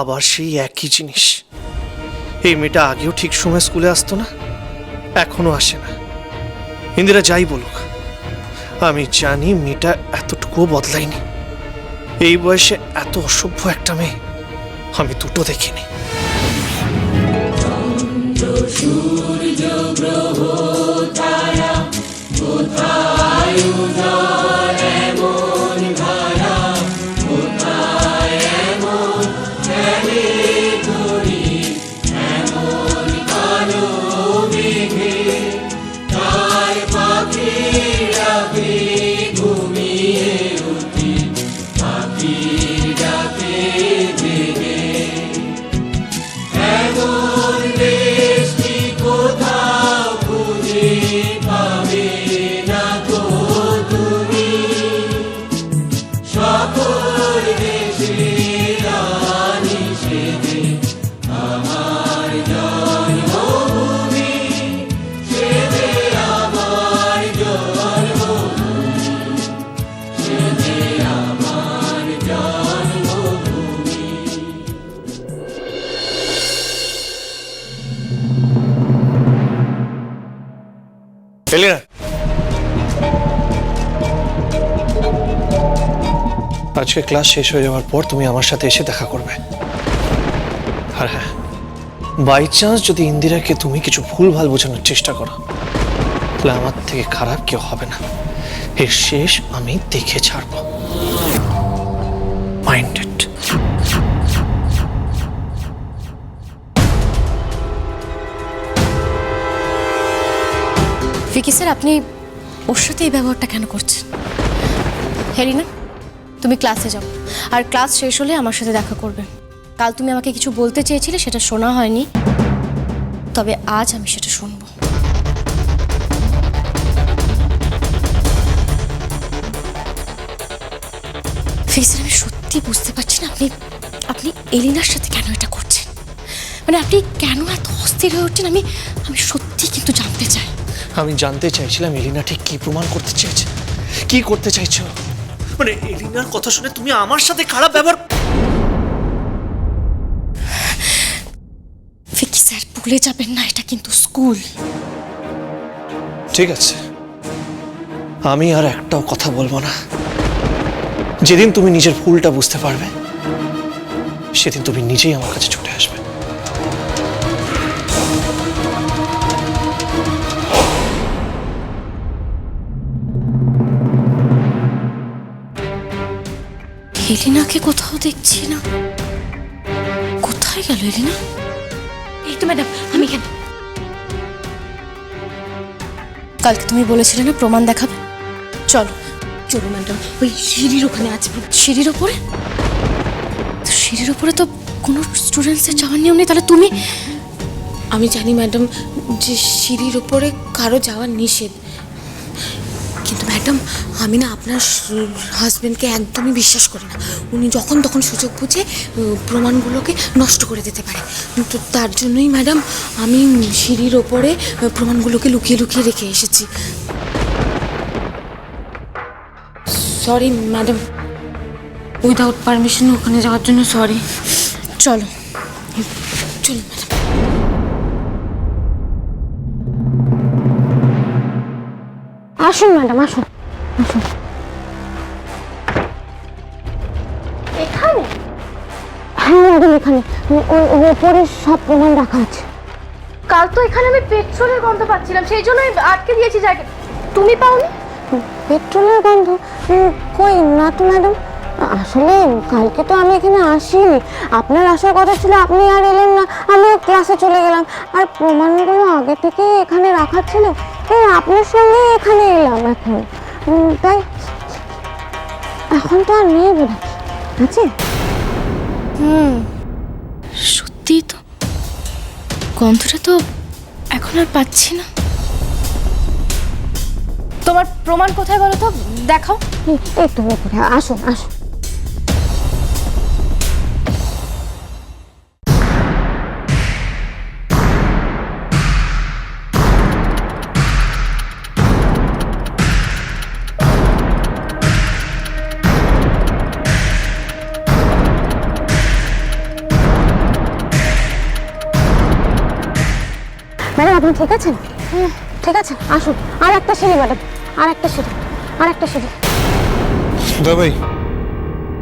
আবার সেই একই জিনিস। এই মেয়েটা আগেও ঠিক সময় স্কুলে আসতো না এখনও আসে না। ইন্দিরা যাই বলুক, আমি জানি মেয়েটা এতটুকুও বদলায়নি। এই বয়সে এত অসভ্য একটা মেয়ে, আমি দুটো দেখিনি। এলিনা আজকে ক্লাস শেষ হয়ে যাওয়ার পর তুমি আমার সাথে এসে দেখা করবে। আর হ্যাঁ বাই চান্স যদি ইন্দিরাকে তুমি কিছু ভুল ভালো বোঝানোর চেষ্টা করো, তাহলে আমার থেকে খারাপ কেউ হবে না। এর শেষ আমি দেখে ছাড়বো। মাইন্ডেড ফিকি স্যার আপনি ওর সাথে এই ব্যবহারটা কেন করছেন? হেরিনা তুমি ক্লাসে যাও। আর ক্লাস শেষ হলে আমার সাথে দেখা করবে। কাল তুমি আমাকে কিছু বলতে চেয়েছিলে, সেটা শোনা হয়নি। তবে আজ আমি সেটা শুনব। আমি সত্যি বুঝতে পারছি না, আপনি আপনি এলিনার সাথে কেন এটা করছেন? মানে আপনি কেন এত অস্থির হয়ে উঠছেন? আমি আমি সত্যি কিন্তু আমি জানতে চাইছিলাম এলিনা ঠিক কি প্রমাণ করতে চেয়েছে। কি করতে চাইছো? মানে এলিনার কথা শুনে তুমি আমার সাথে খারাপ ব্যবহার ফিকি স্যার ভুলে যাবেন না এটা কিন্তু স্কুল। ঠিক আছে। আমি আর একটাও কথা বলব না। যেদিন তুমি নিজের ভুলটা বুঝতে পারবে সেদিন তুমি নিজেই আমার কাছে ছুটে আসবে। এলিনাকে কোথাও দেখছি না। কোথায় গেল এলিনা? এই তো ম্যাডাম আমি এখানে। কালকে তুমি বলেছিলে না প্রমাণ দেখাবে? চলো। চলো ম্যাডাম ওই সিঁড়ির ওখানে আছে। সিঁড়ির ওপরে? সিঁড়ির ওপরে তো কোনো স্টুডেন্টসের যাওয়ার নিয়ম নেই তাহলে তুমি? আমি জানি ম্যাডাম যে সিঁড়ির ওপরে কারও যাওয়া নিষেধ। কিন্তু ম্যাডাম, আমি না আপনার হাজবেন্ডকে একদমই বিশ্বাস করি না। উনি যখন তখন সুযোগ বুঝে প্রমাণগুলোকে নষ্ট করে দিতে পারে। তো তার জন্যই ম্যাডাম, আমি সিঁড়ির ওপরে প্রমাণগুলোকে লুকিয়ে লুকিয়ে রেখে এসেছি। Sorry madam. উইদাউট পারমিশন ওখানে যাওয়ার জন্য সরি চলো। চলুন আসুন ম্যাডাম আসুন। আসুন। এখানে? হ্যাঁ ম্যাডাম এখানে। ওই ওই ওপরে সব প্রমাণ রাখা আছে। কাল তো এখানে আমি পেট্রোলের গন্ধ পাচ্ছিলাম সেই জন্য আটকে দিয়েছি জায়গা। তুমি পাওনি? পেট্রোলের গন্ধ? কই না তো ম্যাডাম। আসলে কালকে তো আমি এখানে আসিনি। আপনার আসার কথা ছিল আপনি আর এলেন না। আমিও ক্লাসে চলে গেলাম। আর প্রমাণগুলো আগে থেকে এখানে রাখা ছিল। তাই আপনার সঙ্গে এখানে এলাম এখন। তাই এখন তো আর নেই বোধ আছে? হুম। সত্যিই তো। গন্ধটা তো এখন আর পাচ্ছি না। তোমার প্রমাণ কোথায় বলো তো? দেখাও। এই তো আসুন আসুন। ম্যাডাম আপনি ঠিক আছেন? হুম, ঠিক আছে আসুন। আর একটা সিঁড়ি ম্যাডাম। আর একটা সিঁড়ি। আর একটা সিঁড়ি। ভাই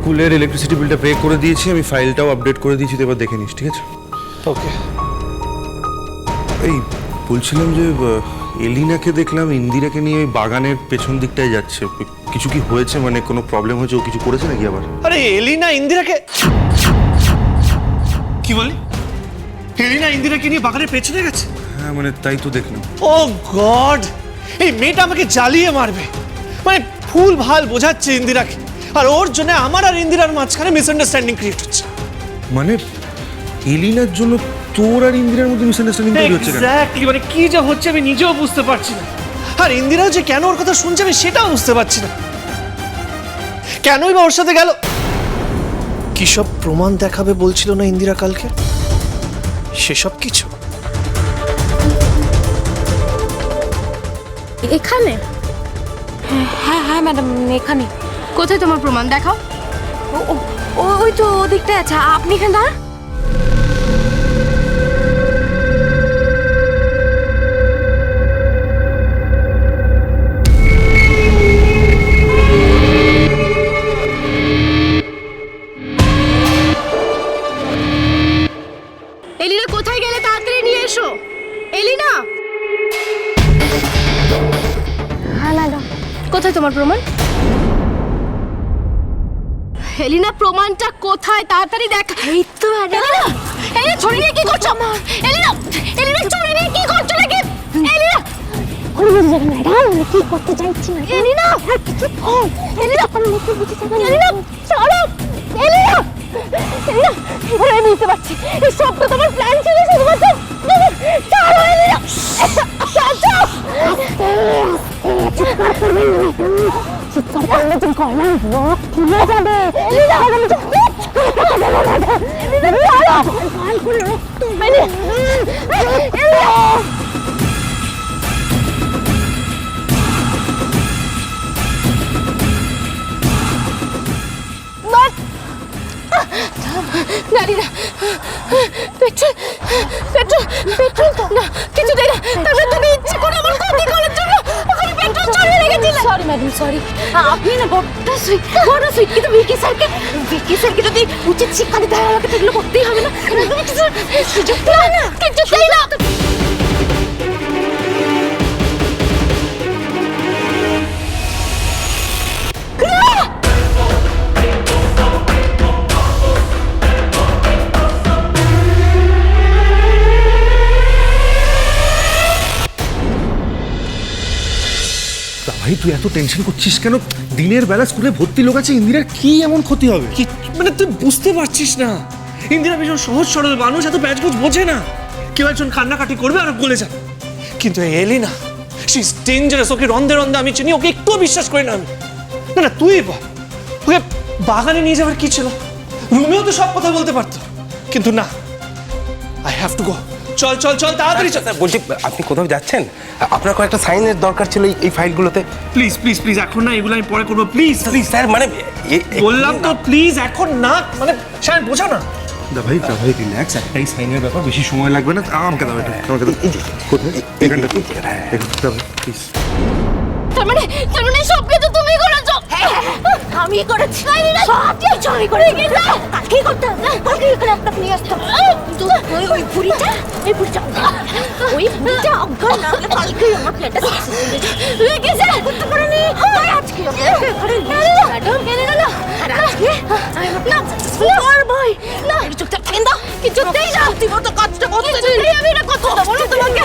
স্কুলের ইলেকট্রিসিটি বিলটা পে করে দিয়েছি আমি ফাইলটাও আপডেট করে দিয়েছি তো এবার দেখে নিস ঠিক আছে? ওকে এই বলছিলাম যে এলিনাকে দেখলাম ইন্দিরাকে নিয়ে ওই বাগানের পেছন দিকটায় যাচ্ছে। কিছু কি হয়েছে? মানে কোনো প্রবলেম হয়েছে? ও কিছু করেছে নাকি আবার? আরে এলিনা ইন্দিরাকে কি বলি এলিনা ইন্দিরাকে নিয়ে বাগানের পেছনে গেছে? হ্যাঁ মানে তাই তো দেখলাম। Oh God! এই মেয়েটা আমাকে জ্বালিয়ে মারবে। মানে ফুল ভালো বোঝাচ্ছে ইন্দিরাকে। আর ওর জন্য আমার আর ইন্দিরার মাঝখানে মিসআন্ডারস্ট্যান্ডিং ক্রিয়েট হচ্ছে। মানে এলিনার জন্য তোর আর ইন্দিরার মধ্যে মিসআন্ডারস্ট্যান্ডিং তৈরি হচ্ছে কেন? এক্স্যাক্টলি মানে কি যে হচ্ছে আমি নিজেও বুঝতে পারছি না। আর ইন্দিরাও যে কেন ওর কথা শুনছে আমি সেটাও বুঝতে পারছি না। কেনই বা ওর সাথে গেল? কি সব প্রমাণ দেখাবে বলছিল না ইন্দিরা কালকে? সেসব কিছু? এখানে? হ্যাঁ হ্যাঁ ম্যাডাম, এখানে। কোথায় তোমার প্রমাণ? দেখাও। ও- ওই তো ওদিকটা আছে। আপনি এখানে দাঁড়ান। এলিনা কোথায়? তাড়াতাড়ি দেখ। এই তো এলিনা এলিনা ছড়ি নিয়ে কি করছ? এলিনা এলিনা ছড়ি নিয়ে কি করছ নাকি? এলিনা। কোনো বুঝে যাবেন ম্যাডাম আমি কি করতে চাইছি না। এলিনা। কিছু কম এলিনা। কোনো কিছু বুঝে যাবেন এলিনা ছাড়ো এলিনা। এলিনা এবার আমি বুঝতে পারছি। এই সব তো তোমার প্ল্যান ছিল শুধুমাত্র? চিৎকার করলে তো গলার রক খুলে যাবে এলিনা আমি তো এলিনা ছাড়ো গাল করে রক্ত এলিনা এলিনা জানি না পেট্রোল পেট্রোল পেট্রোল তো না কিছু দেয় না তারপরে তুমি ইচ্ছে করে আমার ক্ষতি করার জন্য সরি ম্যাডাম সরি আপনি না বড্ড সুইট বড় সুইট কিন্তু ভিকি স্যারকে ভিকি স্যারকে যদি উচিত শিক্ষা দিতে হয় আমাকে তো এগুলো করতেই হবে না। সুযোগ না। কিছু না। ভাই, তুই এত টেনশন করছিস কেন? দিনের বেলা স্কুলে ভর্তি লোক আছে, ইন্দিরার কি এমন ক্ষতি হবে? কি মানে তুই বুঝতে পারছিস না। ইন্দিরা ভীষণ সহজ সরল মানুষ, এত প্যাচগুজ বোঝে না। কেউ একজন কান্নাকাটি করবে আর গলে যাবে। কিন্তু এলি না সি ইজ ডেঞ্জারাস ওকে রন্ধে রন্ধে আমি চিনি, ওকে একটুও বিশ্বাস করি না আমি। না না, তুই বল। ওকে বাগানে নিয়ে যাওয়ার কি ছিল? রুমেও তো সব কথা বলতে পারতো। কিন্তু না আই হ্যাভ টু গো চল চল চল তাড়াতাড়ি চল বলছি আপনি কোথাও যাচ্ছেন? আপনার কয়েকটা সাইনের দরকার ছিল এই- ফাইলগুলোতে। প্লিজ প্লিজ প্লিজ এখন না এগুলো আমি পরে করব প্লিজ প্লিজ স্যার মানে বললাম তো প্লিজ এখন না মানে স্যার বোঝা না। দা ভাই দা ভাই রিল্যাক্স একটাই সাইনের ব্যাপার বেশি সময় লাগবে না আমাকে দাও এটা আমাকে দাও। কোথায়? এখানটা। এখানটা প্লিজ তার মানে তার মানে সব কিছু তুমি করেছ আমি করেছি। সব কিছু আমি করে কালকে করতে হবে? কালকে করে একটা নিয়ে আসতে হবে। কিন্তু ওই ওই বুড়িটা ওই বুড়িটা ওই বুড়িটা অজ্ঞান না হলে কালকে আমার প্লেটটা লেগেছে! করতে পারেনি। আজকে ম্যাডাম কেনে গেল। আজকে? না। আর ভাই না। চুপচাপ থাকেন দাও কিছু দেই না। তুমি তো কাজটা করতে আমি না কথা বলো তোমাকে।